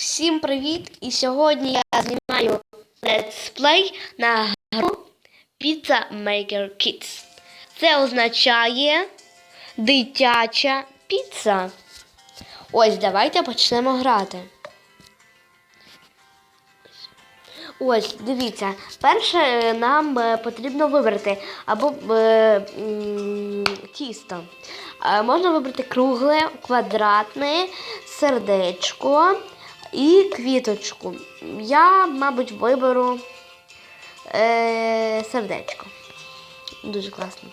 Всім привіт! І сьогодні я знімаю летсплей на гру Pizza Maker Kids. Це означає дитяча піца. Ось, давайте почнемо грати. Ось, дивіться, перше е, нам е, потрібно вибрати або е, тісто. Е, Можна вибрати кругле, квадратне, сердечко і квіточку. Я, мабуть, виберу е, сердечко. Дуже класно.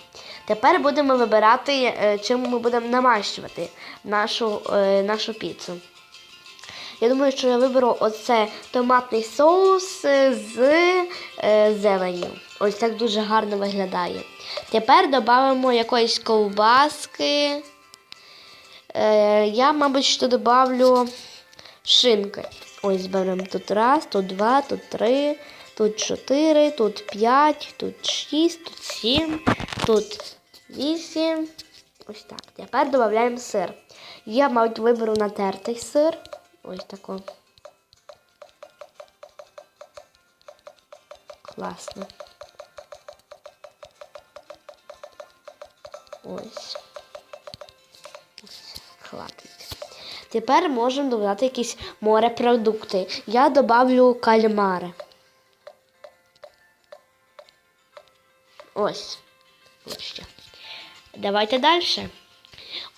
Тепер будемо вибирати, е, чим ми будемо намащувати нашу, е, нашу піцу. Я думаю, що я виберу оце томатний соус з е, зеленню. Ось так дуже гарно виглядає. Тепер додамо якоїсь ковбаски. Е, я, мабуть, що додавлю шинки. Ось беремо тут раз, тут два, тут три, тут чотири, тут п'ять, тут шість, тут сім, тут вісім. Ось так. Тепер додаємо сир. Я, мабуть, виберу натертий сир. Ось тако. Класно. Ось. Хватить. Тепер можемо додати якісь морепродукти. Я добавлю кальмари. Ось ще. Давайте далі.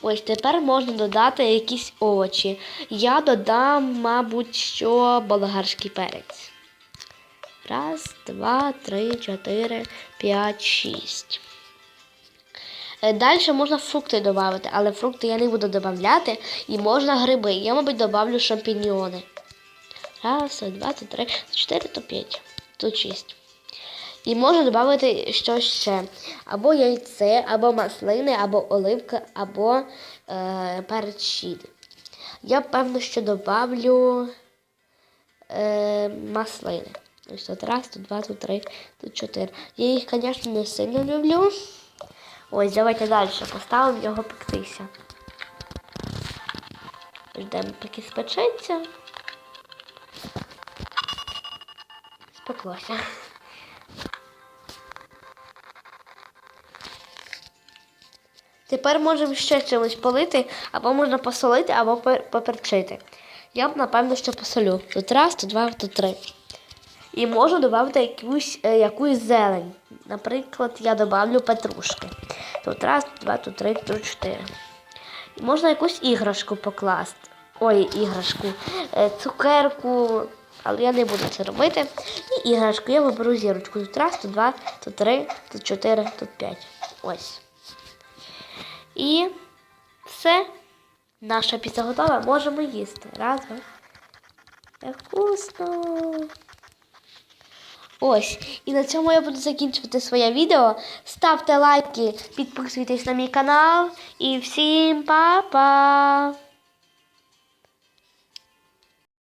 Ось тепер можна додати якісь овочі. Я додам, мабуть, що болгарський перець. Раз, два, три, чотири, п'ять, шість. Далі можна фрукти додати, але фрукти я не буду додати. І можна гриби. Я, мабуть, додавлю шампіньйони. Раз, два, три, чотири, то п'ять. Тут шість. І можна додати щось ще. Або яйце, або маслини, або оливка, або е, перець. Я певно, що додавлю е, маслини. Ось тут раз, тут два, тут три, тут чотири. Я їх, звісно, не сильно люблю. Ось, давайте далі поставимо його пектися. Ждемо, поки спечеться. Спеклося. Тепер можемо ще чимось полити, або можна посолити, або поперчити. Я б, напевно, що посолю. Тут раз, тут два, тут три. І можу додати якусь, е, якусь зелень. Наприклад, я додавлю петрушки. Тут раз, два, тут три, тут чотири. Можна якусь іграшку покласти. Ой, іграшку, е, цукерку. Але я не буду це робити. І іграшку. Я виберу зірочку. Тут раз, тут два, тут три, тут чотири, тут п'ять. Ось. І все. Наша піца готова. Можемо їсти. Раз, два. Вкусно. Ось. І на цьому я буду закінчувати своє відео. Ставте лайки, підписуйтесь на мій канал. І всім па-па!